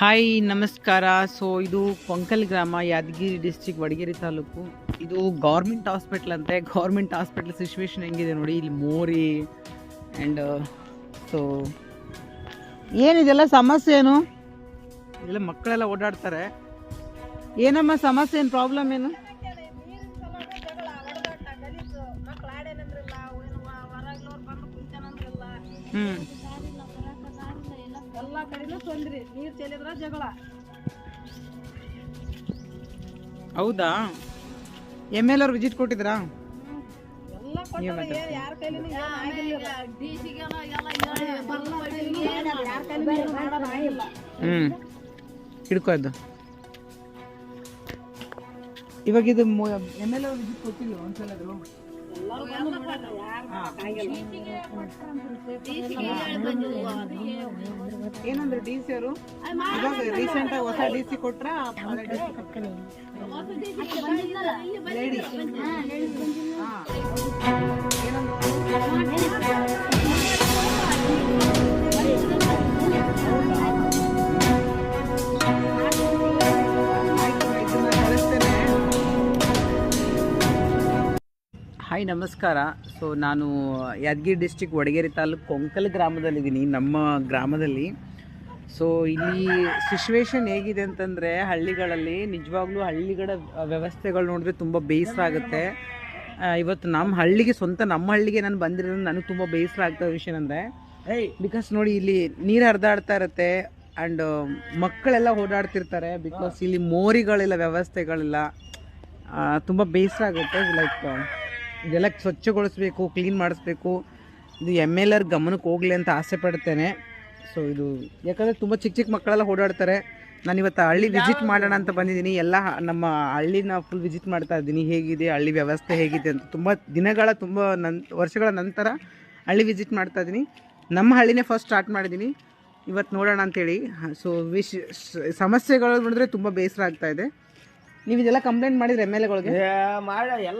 Hi ನಮಸ್ಕಾರ. So ಇದು ಕೊಂಕಲ್ ಗ್ರಾಮ ಯಾದಗಿರಿ ಡಿಸ್ಟಿಕ್ ವಡಗೇರಿ ತಾಲೂಕು. ಇದು ಗೌರ್ಮೆಂಟ್ ಹಾಸ್ಪಿಟ್ಲ್ ಅಂತೆ. ಗೌರ್ಮೆಂಟ್ ಹಾಸ್ಪಿಟ್ಲ್ ಸಿಚುವೇಶನ್ ಹೆಂಗಿದೆ ನೋಡಿ. ಇಲ್ಲಿ ಮೋರಿ ಆ್ಯಂಡ್ ಸೊ ಏನಿದೆಲ್ಲ ಸಮಸ್ಯೆ ಏನು? ಇಲ್ಲ ಮಕ್ಕಳೆಲ್ಲ ಓಡಾಡ್ತಾರೆ. ಏನಮ್ಮ ಸಮಸ್ಯೆ ಏನು ಪ್ರಾಬ್ಲಮ್ ಏನು? ಹ್ಞೂ ಕಡೆನೂ ತೊಂದ್ರಿ. ನೀರ್ ಚೆಲ್ಲಿದ್ರ ಜಗಳ. ಹೌದಾ? ಎಂ ಎಲ್ ಅವ್ರು ವಿಸಿಟ್ ಕೊಟ್ಟಿದ್ರಾ? ಎಲ್ಲ ಕೊಟ್ಟಾರ ಯಾರ ಕೈಲಿನೂ ಏನ್ ಆಗಿಲ್ಲ ಯಾರ ಕೈಲಿನೂ ಏನ್ ಮಾಡೋದ್ ಆಗಿಲ್ಲ ಹ್ಞೂ ಹಿಡ್ಕೋ ಅದು ಇವಾಗ ಇದು ಎಂ ಎಲ್ ಅವ್ರು ವಿಸಿಟ್ ಕೊಟ್ಟಿಲ್ಲ ಒಂದ್ಸಲ ಏನಂದ್ರೆ ಡಿ ಸಿ ಅವರು? ಇವಾಗ ರೀಸೆಂಟ್ ಆಗಿ ಹೊಸ ಡಿ ಸಿ ಕೊಟ್ರ? ಲೇಡಿ ಹಾಯ್ ನಮಸ್ಕಾರ. ಸೊ ನಾನು ಯಾದಗಿರಿ ಡಿಸ್ಟಿಕ್ ವಡಗೇರಿ ತಾಲೂಕು ಕೊಂಕಲ್ ಗ್ರಾಮದಲ್ಲಿದ್ದೀನಿ ನಮ್ಮ ಗ್ರಾಮದಲ್ಲಿ. ಸೊ ಇಲ್ಲಿ ಸಿಚುವೇಶನ್ ಹೇಗಿದೆ ಅಂತಂದರೆ ಹಳ್ಳಿಗಳಲ್ಲಿ ನಿಜವಾಗ್ಲೂ ಹಳ್ಳಿಗಳ ವ್ಯವಸ್ಥೆಗಳು ನೋಡಿದ್ರೆ ತುಂಬ ಬೇಸರ ಆಗುತ್ತೆ. ಇವತ್ತು ನಮ್ಮ ಹಳ್ಳಿಗೆ ಸ್ವಂತ ನಮ್ಮ ಹಳ್ಳಿಗೆ ನಾನು ಬಂದಿರೋದು ನನಗೆ ತುಂಬ ಬೇಸರ ಆಗ್ತಾ ವಿಷಯ ಅಂದರೆ ಬಿಕಾಸ್ ನೋಡಿ ಇಲ್ಲಿ ನೀರು ಹರಿದಾಡ್ತಾ ಇರುತ್ತೆ ಆ್ಯಂಡ್ ಮಕ್ಕಳೆಲ್ಲ ಓಡಾಡ್ತಿರ್ತಾರೆ ಬಿಕಾಸ್ ಇಲ್ಲಿ ಮೋರಿಗಳಿಲ್ಲ ವ್ಯವಸ್ಥೆಗಳಿಲ್ಲ. ತುಂಬ ಬೇಸರ ಆಗುತ್ತೆ ಲೈಕ್ ಇದೆಲ್ಲ ಸ್ವಚ್ಛಗೊಳಿಸ್ಬೇಕು ಕ್ಲೀನ್ ಮಾಡಿಸ್ಬೇಕು. ಇದು ಎಂ ಎಲ್ ಆರ್ ಗಮನಕ್ಕೆ ಹೋಗಲಿ ಅಂತ ಆಸೆ ಪಡ್ತೇನೆ. ಸೊ ಇದು ಯಾಕಂದರೆ ತುಂಬ ಚಿಕ್ಕ ಚಿಕ್ಕ ಮಕ್ಕಳೆಲ್ಲ ಓಡಾಡ್ತಾರೆ. ನಾನು ಇವತ್ತು ಹಳ್ಳಿ ವಿಸಿಟ್ ಮಾಡೋಣ ಅಂತ ಬಂದಿದ್ದೀನಿ. ಎಲ್ಲ ನಮ್ಮ ಹಳ್ಳಿನ ಫುಲ್ ವಿಸಿಟ್ ಮಾಡ್ತಾ ಇದ್ದೀನಿ. ಹೇಗಿದೆ ಹಳ್ಳಿ ವ್ಯವಸ್ಥೆ ಹೇಗಿದೆ ಅಂತ ತುಂಬ ದಿನಗಳ ತುಂಬ ನನ್ ವರ್ಷಗಳ ನಂತರ ಹಳ್ಳಿ ವಿಸಿಟ್ ಮಾಡ್ತಾ ಇದ್ದೀನಿ. ನಮ್ಮ ಹಳ್ಳಿನೇ ಫಸ್ಟ್ ಸ್ಟಾರ್ಟ್ ಮಾಡಿದ್ದೀನಿ. ಇವತ್ತು ನೋಡೋಣ ಅಂತೇಳಿ. ಸೊ ವಿಶ್ ಸಮಸ್ಯೆಗಳು ನೋಡಿದ್ರೆ ತುಂಬ ಬೇಸರ ಆಗ್ತಾ ಇದೆ. ನೀವು ಇದೆಲ್ಲ ಕಂಪ್ಲೇಂಟ್ ಮಾಡಿದ್ರೆ ಎಂ ಎಲ್ ಎಗಳಿಗೆ ಮಾಡ ಎಲ್ಲ